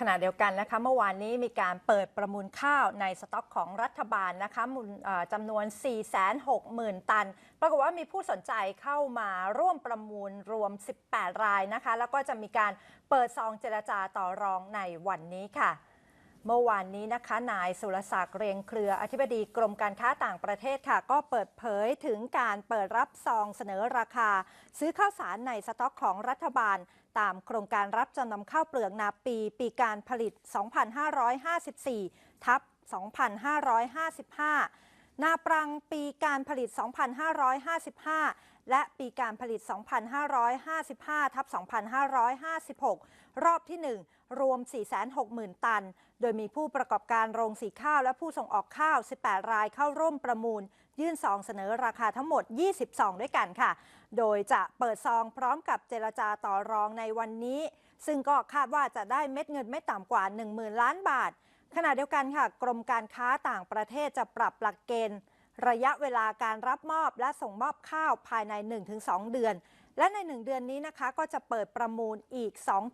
ขณะเดียวกันนะคะเมื่อวานนี้มีการเปิดประมูลข้าวในสต็อกของรัฐบาลนะคะมูลเอ่อจำนวน 460,000 ตัน ปรากฏว่ามีผู้สนใจเข้ามาร่วมประมูลรวม 18 รายนะคะ แล้วก็จะมีการเปิดซองเจรจาต่อรองในวันนี้ค่ะ เมื่อวานนี้นะคะ นายสุรศักดิ์เรียงเครืออธิบดีกรมการค้าต่างประเทศค่ะ ก็เปิดเผยถึงการเปิดรับซองเสนอราคา ซื้อข้าวสารในสต็อกของรัฐบาล ตามโครงการรับจำนำข้าวเปลือกนาปี ปีการผลิต 2554 ทับ 2555 นาปรังปีการผลิต 2555 และปีการผลิต 2555 ทับ 2556 รอบที่ 1 รวม 460,000 ตัน โดยมีผู้ประกอบการโรงสีข้าวและผู้ส่งออกข้าว 18 รายเข้าร่วมประมูล ยื่นซองเสนอราคาทั้งหมด20ซองด้วยกันค่ะ โดยจะเปิดซองพร้อมกับเจรจาต่อรองในวันนี้ ซึ่งก็คาดว่าจะได้เม็ดเงินไม่ต่ำกว่า 10,000 ล้านบาท ขณะเดียวกันค่ะ กรมการค้าต่างประเทศจะปรับหลักเกณฑ์ ระยะเวลาการรับมอบและส่งมอบข้าวภายใน 1-2 เดือน และใน 1 เดือนนี้นะคะ ก็จะเปิดประมูลอีก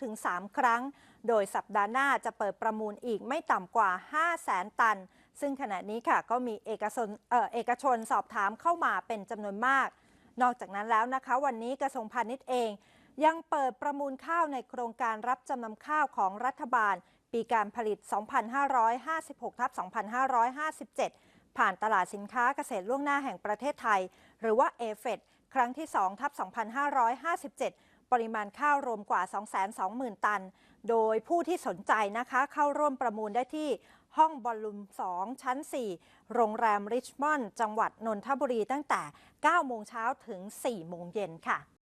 2-3 ครั้ง โดยสัปดาห์หน้าจะเปิดประมูลอีกไม่ต่ำกว่า 500,000 ตัน ซึ่งขณะนี้ค่ะก็มีเอกชนเออเอกชนสอบถามเข้ามาเป็นจำนวนมาก นอกจากนั้นแล้วนะคะ วันนี้กระทรวงพาณิชย์เอง ยังเปิดประมูลข้าวในโครงการรับจำนำข้าวของรัฐบาล ปีการผลิต 2556ทับ2557 ผ่านตลาดสินค้าเกษตรล่วงหน้าแห่งประเทศไทย หรือว่า a f e d ครั้งที่2ทับ2557 ปริมาณข้าวรวมกว่า 220,000 ตัน โดยผู้ที่สนใจนะคะเข้าร่วมประมูลได้ที่ห้องบอลลูม 2 ชั้น 4 โรงแรมริชมอนด์จังหวัดนนทบุรีตั้งแต่ 9 โมงเช้าถึง 4 โมงเย็นค่ะ